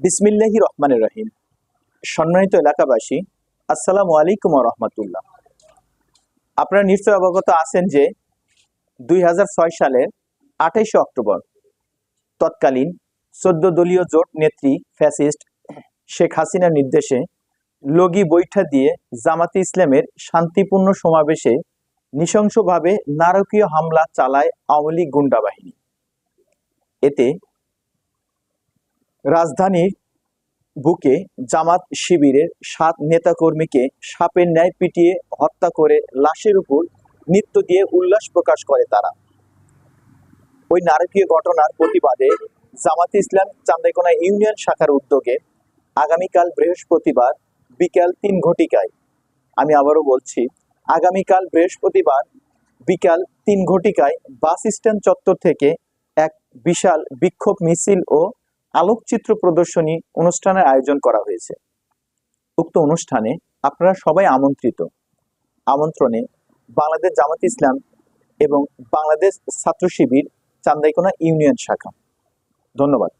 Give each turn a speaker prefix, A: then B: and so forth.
A: বিসমিল্লাহি রহমানের রহিম। সম্মানিত এলাকাবাসী, আসসালামু আলাইকুম রহমতুল্লাহ। আপনারা নিশ্চয় অবগত আছেন যে দুই সালের আঠাইশে অক্টোবর তৎকালীন চোদ্দ দলীয় জোট নেত্রী ফ্যাসিস্ট শেখ হাসিনার নির্দেশে লগি বৈঠা দিয়ে জামাতে ইসলামের শান্তিপূর্ণ সমাবেশে নৃশংসভাবে নারকীয় হামলা চালায় আওয়ামী লীগ গুন্ডা বাহিনী। এতে রাজধানীর বুকে জামাত শিবিরের সাত নেতাকর্মীকে সাপের ন্যায় পিটিয়ে হত্যা করে লাশের উপর নৃত্য দিয়ে উল্লাস প্রকাশ করে তারা। ওই নারকীয় ঘটনার প্রতিবাদে জামাত ইসলাম চান্দাইকোনা ইউনিয়ন শাখার উদ্যোগে আগামীকাল বৃহস্পতিবার বিকাল তিন ঘটিকায়, আমি আবারও বলছি, আগামীকাল বৃহস্পতিবার বিকাল তিন ঘটিকায় বাস স্ট্যান্ড চত্বর থেকে এক বিশাল বিক্ষোভ মিছিল ও আলোকচিত্র প্রদর্শনী অনুষ্ঠানের আয়োজন করা হয়েছে। উক্ত অনুষ্ঠানে আপনারা সবাই আমন্ত্রিত। আমন্ত্রণে বাংলাদেশ জামাত ইসলাম এবং বাংলাদেশ ছাত্র শিবির চান্দাইকোনা ইউনিয়ন শাখা। ধন্যবাদ।